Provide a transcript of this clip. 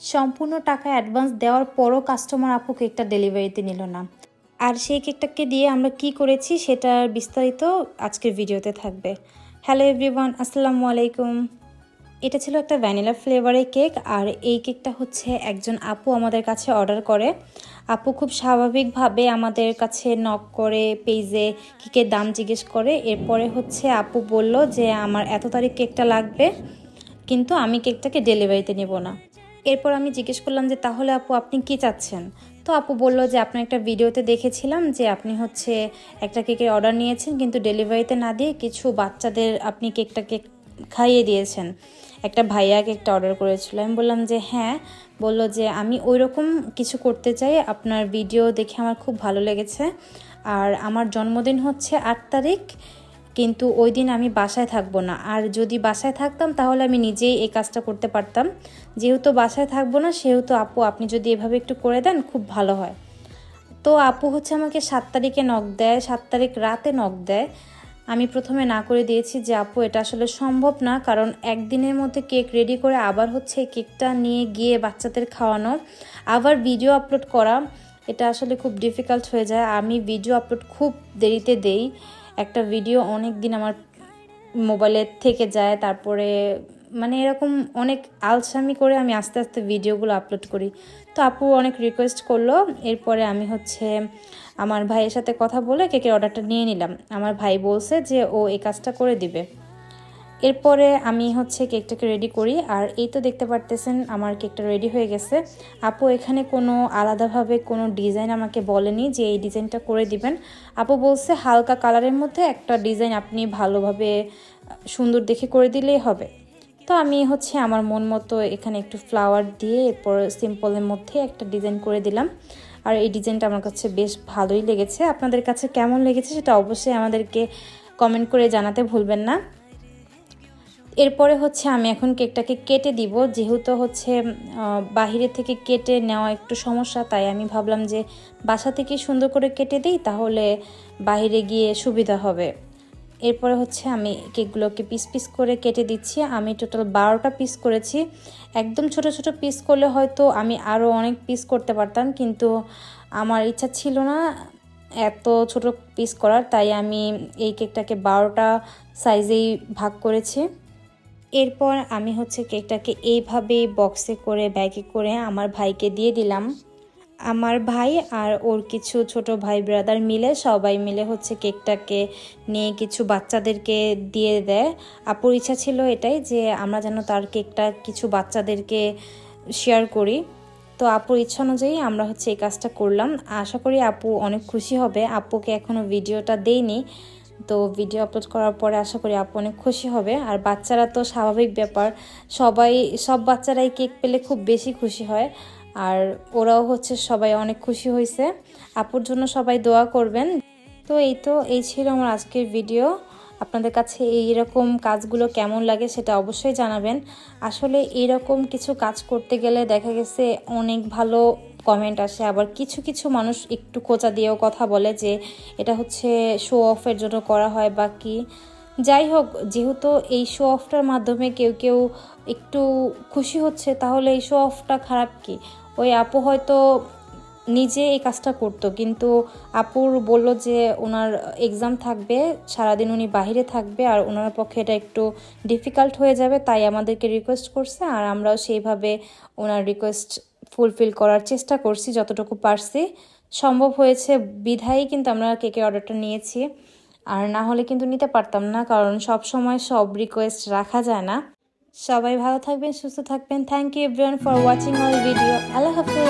সম্পূর্ণ টাকা অ্যাডভান্স দেওয়ার পরও কাস্টমার আপু কেকটা ডেলিভারিতে নিল না। আর সেই কেকটাকে দিয়ে আমরা কি করেছি সেটার বিস্তারিত আজকের ভিডিওতে থাকবে। হ্যালো এভরিওয়ান আসসালামু আলাইকুম। এটা ছিল একটা ভ্যানিলা ফ্লেভারের কেক আর এই কেকটা হচ্ছে একজন আপু আমাদের কাছে অর্ডার করে। আপু খুব স্বাভাবিকভাবে আমাদের কাছে নক করে পেজে কেকের দাম জিজ্ঞেস করে। এরপরে হচ্ছে আপু বলল যে, আমার এত তারিখ কেকটা লাগবে, কিন্তু আমি কেকটাকে ডেলিভারিতে নেব না। এরপর আমি জিজ্ঞেস করলাম যে, তাহলে আপু, আপনি কি চাচ্ছেন? তো আপু বলল যে, আপনার একটা ভিডিওতে দেখেছিলাম যে, আপনি হচ্ছে একটা কেকের অর্ডার নিয়েছেন, কিন্তু ডেলিভারিতে না দিয়ে কিছু বাচ্চাদের আপনি কেকটা কেক খাইয়ে দিয়েছেন। একটা ভাইয়া কেকটা অর্ডার করেছিল। আমি বললাম যে হ্যাঁ। বলল যে, আমি ওই রকম কিছু করতে চাই। আপনার ভিডিও দেখে আমার খুব ভালো লেগেছে। আর আমার জন্মদিন হচ্ছে আট তারিখ। কিন্তু ওই দিন আমি বাসায় থাকব না। আর যদি বাসায় থাকতাম, তাহলে আমি নিজেই এই কাজটা করতে পারতাম। যেহেতু বাসায় থাকব না, সেহেতু আপু, আপনি যদি এভাবে একটু করে দেন, খুব ভালো হয়। তো আপু হচ্ছে আমাকে সাত তারিখে নখ দেয়, সাত তারিখ রাতে নখ দেয়। আমি প্রথমে না করে দিয়েছি যে, আপু, এটা আসলে সম্ভব না, কারণ একদিনের মধ্যে কেক রেডি করে আবার হচ্ছে কেকটা নিয়ে গিয়ে বাচ্চাদের খাওয়ানো। আবার ভিডিও আপলোড করা, এটা আসলে খুব ডিফিকাল্ট হয়ে যায়। আমি ভিডিও আপলোড খুব দেরিতে দেই। একটা ভিডিও অনেক দিন আমার মোবাইলে থেকে যায়, তারপরে মানে এরকম অনেক আলসামি করে আমি আস্তে আস্তে ভিডিওগুলো আপলোড করি। তো আপু অনেক রিকোয়েস্ট করল, এরপরে আমি হচ্ছে আমার ভাইয়ের সাথে কথা বলে কেকের অর্ডারটা নিয়ে নিলাম। আমার ভাই বলছে যে ও এই কাজটা করে দিবে। এরপরে আমি হচ্ছে কেকটাকে রেডি করি। আর এই তো দেখতে পারতেছেন, আমার কেকটা রেডি হয়ে গেছে। আপু, এখানে কোনো আলাদাভাবে কোনো ডিজাইন আমাকে বলেনি যে এই ডিজাইনটা করে দিবেন। আপু বলছে, হালকা কালারের মধ্যে একটা ডিজাইন আপনি ভালোভাবে, সুন্দর দেখে করে দিলেই হবে। তো আমি হচ্ছে আমার মন মতো এখানে একটু ফ্লাওয়ার দিয়ে এরপর সিম্পলের মধ্যে একটা ডিজাইন করে দিলাম। আর এই ডিজাইনটা আমার কাছে বেশ ভালোই লেগেছে। আপনাদের কাছে কেমন লেগেছে সেটা অবশ্যই আমাদেরকে কমেন্ট করে জানাতে ভুলবেন না। এরপরে হচ্ছে আমি এখন কেকটাকে কেটে দিব। যেহেতু হচ্ছে বাহিরে থেকে কেটে নেওয়া একটু সমস্যা, তাই আমি ভাবলাম যে বাসা থেকে সুন্দর করে কেটে দিই, তাহলে বাহিরে গিয়ে সুবিধা হবে। এরপরে হচ্ছে আমি কেকগুলোকে পিস পিস করে কেটে দিচ্ছি। আমি টোটাল বারোটা পিস করেছি। একদম ছোট ছোট পিস করলে হয়তো আমি আরও অনেক পিস করতে পারতাম, কিন্তু আমার ইচ্ছা ছিল না এত ছোট পিস করার, তাই আমি এই কেকটাকে বারোটা সাইজেই ভাগ করেছি। এরপর আমি হচ্ছে কেকটাকে এইভাবে বক্সে করে ব্যাগে করে আমার ভাইকে দিয়ে দিলাম। আমার ভাই আর ওর কিছু ছোট ভাই ব্রাদার মিলে সবাই মিলে হচ্ছে কেকটাকে নিয়ে কিছু বাচ্চাদেরকে দিয়ে দেয়। আপুর ইচ্ছা ছিল এটাই যে আমরা যেন তার কেকটা কিছু বাচ্চাদেরকে শেয়ার করি। তো আপুর ইচ্ছা অনুযায়ী আমরা হচ্ছে এই কাজটা করলাম। আশা করি আপু অনেক খুশি হবে। আপুকে এখনও ভিডিওটা দেইনি। তো ভিডিও আপলোড করার পরে আশা করি আপু অনেক খুশি হবে। আর বাচ্চারা তো স্বাভাবিক ব্যাপার। সবাই, সব বাচ্চারাই কেক পেলে খুব বেশি খুশি হয়। আর ওরাও হচ্ছে সবাই অনেক খুশি হয়েছে আপুর জন্য সবাই দোয়া করবেন। তো এই তো, এই ছিল আমার আজকের ভিডিও আপনাদের কাছে এইরকম কাজগুলো কেমন লাগে সেটা অবশ্যই জানাবেন। আসলে এরকম কিছু কাজ করতে গেলে দেখা গেছে অনেক ভালো কমেন্ট আসে, আবার কিছু কিছু মানুষ একটু খোঁচা দিয়েও কথা বলে যে এটা হচ্ছে শো অফের জন্য করা হয় বা কি। যাই হোক, যেহেতু এই শো অফটার মাধ্যমে কেউ কেউ একটু খুশি হচ্ছে, তাহলে এই শো অফটা খারাপ কি? ওই আপু হয়তো নিজে এই কাজটা করতো, কিন্তু আপুর বলল যে ওনার এক্সাম থাকবে, সারাদিন উনি বাহিরে থাকবে আর ওনার পক্ষে এটা একটু ডিফিকাল্ট হয়ে যাবে, তাই আমাদেরকে রিকোয়েস্ট করছে আর আমরাও সেইভাবে ওনার রিকোয়েস্ট ফুলফিল করার চেষ্টা করছি, যতটুকু পারছি। সম্ভব হয়েছে বিধায়ী কিন্তু আমরা কেকের অর্ডারটা নিয়েছি। আর না হলে কিন্তু নিতে পারতাম না, কারণ সব সময় সব রিকোয়েস্ট রাখা যায় না। সবাই ভালো থাকবেন, সুস্থ থাকবেন। Thank you everyone for watching our video আল্লাহ হাফেজ।